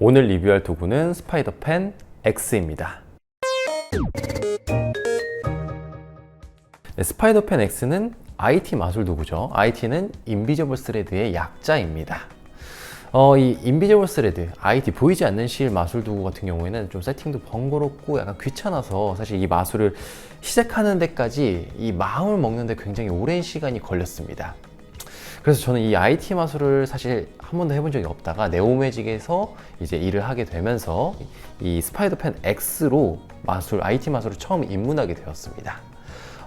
오늘 리뷰할 도구는 스파이더펜 X입니다. 네, 스파이더펜 X는 IT 마술 도구죠. IT는 인비저블 스레드의 약자입니다. 어, 이 인비저블 스레드, IT 보이지 않는 실 마술 도구 같은 경우에는 좀 세팅도 번거롭고 약간 귀찮아서 사실 이 마술을 시작하는 데까지 이 마음을 먹는데 굉장히 오랜 시간이 걸렸습니다. 그래서 저는 이 IT 마술을 사실 한 번도 해본 적이 없다가 네오매직에서 이제 일을 하게 되면서 이 스파이더펜 X로 마술, IT 마술을 처음 입문하게 되었습니다.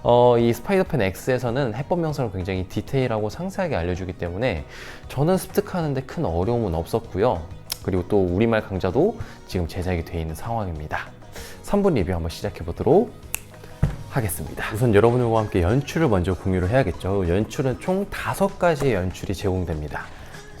어, 이 스파이더펜 X에서는 해법 명성을 굉장히 디테일하고 상세하게 알려주기 때문에 저는 습득하는데 큰 어려움은 없었고요. 그리고 또 우리말 강좌도 지금 제작이 되어 있는 상황입니다. 3분 리뷰 한번 시작해 보도록 하겠습니다. 우선 여러분들과 함께 연출을 먼저 공유를 해야겠죠. 연출은 총 다섯 가지의 연출이 제공됩니다.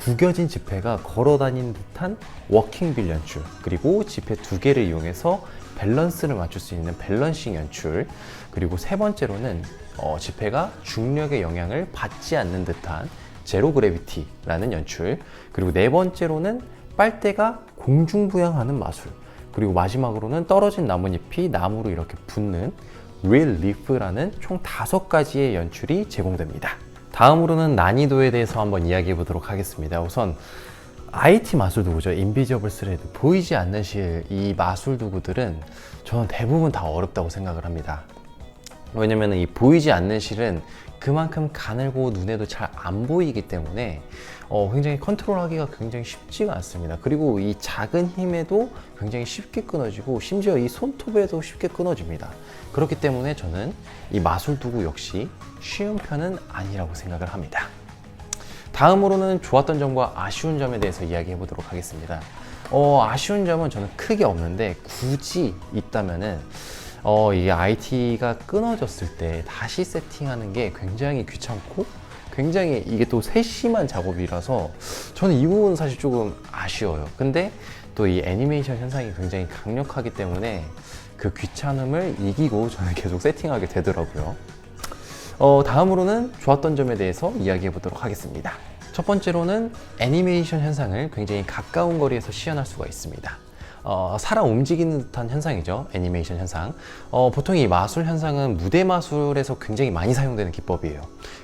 구겨진 지폐가 걸어 다니는 듯한 워킹빌 연출, 그리고 지폐 두 개를 이용해서 밸런스를 맞출 수 있는 밸런싱 연출, 그리고 세 번째로는 어, 지폐가 중력의 영향을 받지 않는 듯한 제로 그래비티라는 연출, 그리고 네 번째로는 빨대가 공중부양하는 마술, 그리고 마지막으로는 떨어진 나뭇잎이 나무로 이렇게 붙는 leaf라는 총 다섯 가지의 연출이 제공됩니다. 다음으로는 난이도에 대해서 한번 이야기해 보도록 하겠습니다. 우선 IT 마술 도구죠. 인비저블 스레드. 보이지 않는 실 이 마술 도구들은 저는 대부분 다 어렵다고 생각을 합니다. 왜냐면 이 보이지 않는 실은 그만큼 가늘고 눈에도 잘 안 보이기 때문에 어, 굉장히 컨트롤하기가 굉장히 쉽지가 않습니다. 그리고 이 작은 힘에도 굉장히 쉽게 끊어지고 심지어 이 손톱에도 쉽게 끊어집니다. 그렇기 때문에 저는 이 마술 도구 역시 쉬운 편은 아니라고 생각을 합니다. 다음으로는 좋았던 점과 아쉬운 점에 대해서 이야기해 보도록 하겠습니다. 어, 아쉬운 점은 저는 크게 없는데 굳이 있다면은 어, 이게 IT가 끊어졌을 때 다시 세팅하는 게 굉장히 귀찮고 굉장히 이게 또 세심한 작업이라서 저는 이 부분은 사실 조금 아쉬워요. 근데 또 이 애니메이션 현상이 굉장히 강력하기 때문에 그 귀찮음을 이기고 저는 계속 세팅하게 되더라고요. 어, 다음으로는 좋았던 점에 대해서 이야기해 보도록 하겠습니다. 첫 번째로는 애니메이션 현상을 굉장히 가까운 거리에서 시연할 수가 있습니다. 어, 살아 움직이는 듯한 현상이죠. 애니메이션 현상. 어, 보통 이 마술 현상은 무대 마술에서 굉장히 많이 사용되는 기법이에요.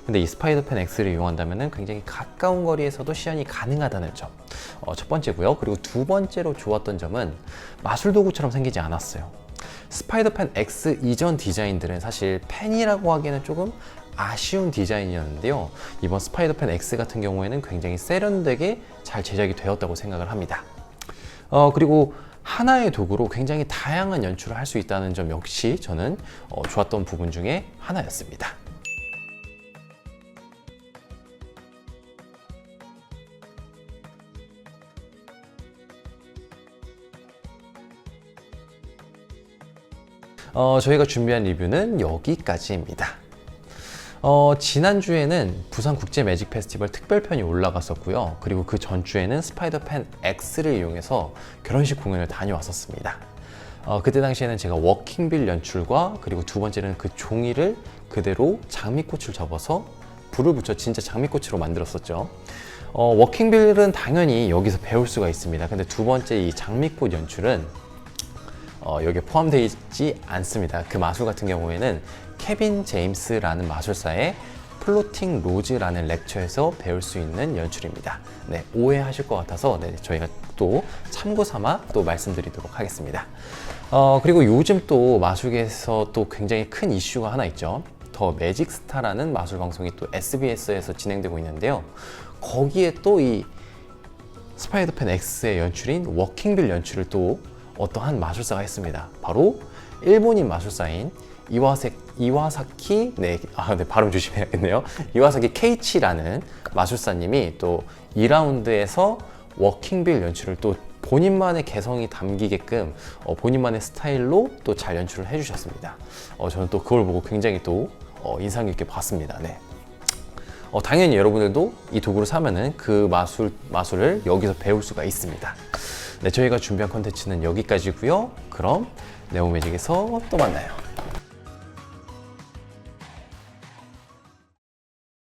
근데 이 스파이더펜 X를 이용한다면 굉장히 가까운 거리에서도 시연이 가능하다는 점. 어, 첫 번째고요. 그리고 두 번째로 좋았던 점은 마술 도구처럼 생기지 않았어요. 스파이더펜 X 이전 디자인들은 사실 펜이라고 하기에는 조금 아쉬운 디자인이었는데요. 이번 스파이더펜 X 같은 경우에는 굉장히 세련되게 잘 제작이 되었다고 생각을 합니다. 어, 그리고 하나의 도구로 굉장히 다양한 연출을 할 수 있다는 점 역시 저는 어, 좋았던 부분 중에 하나였습니다. 어, 저희가 준비한 리뷰는 여기까지입니다. 어, 지난주에는 부산 국제 매직 페스티벌 특별편이 올라갔었고요. 그리고 그 전주에는 스파이더펜 X를 이용해서 결혼식 공연을 다녀왔었습니다. 어, 그때 당시에는 제가 워킹빌 연출과 그리고 두 번째는 그 종이를 그대로 장미꽃을 접어서 불을 붙여 진짜 장미꽃으로 만들었었죠. 어, 워킹빌은 당연히 여기서 배울 수가 있습니다. 근데 두 번째 이 장미꽃 연출은 어, 여기에 포함되어 있지 않습니다. 그 마술 같은 경우에는 케빈 제임스라는 마술사의 플로팅 로즈라는 렉처에서 배울 수 있는 연출입니다. 네, 오해하실 것 같아서 네, 저희가 또 참고 삼아 또 말씀드리도록 하겠습니다. 어, 그리고 요즘 또 마술계에서 또 굉장히 큰 이슈가 하나 있죠. 더 매직 스타라는 마술 방송이 또 SBS에서 진행되고 있는데요. 거기에 또 이 스파이더펜 X의 연출인 워킹빌 연출을 또 어떠한 마술사가 했습니다. 바로 일본인 마술사인 이와세, 이와사키, 네, 아, 네, 발음 조심해야겠네요. 이와사키 케이치라는 마술사님이 또 2라운드에서 워킹빌 연출을 또 본인만의 개성이 담기게끔 어, 본인만의 스타일로 또 잘 연출을 해주셨습니다. 어, 저는 또 그걸 보고 굉장히 또 어, 인상 깊게 봤습니다. 네. 어, 당연히 여러분들도 이 도구를 사면은 그 마술, 마술을 여기서 배울 수가 있습니다. 네, 저희가 준비한 컨텐츠는 여기까지고요. 그럼 네오매직에서 또 만나요.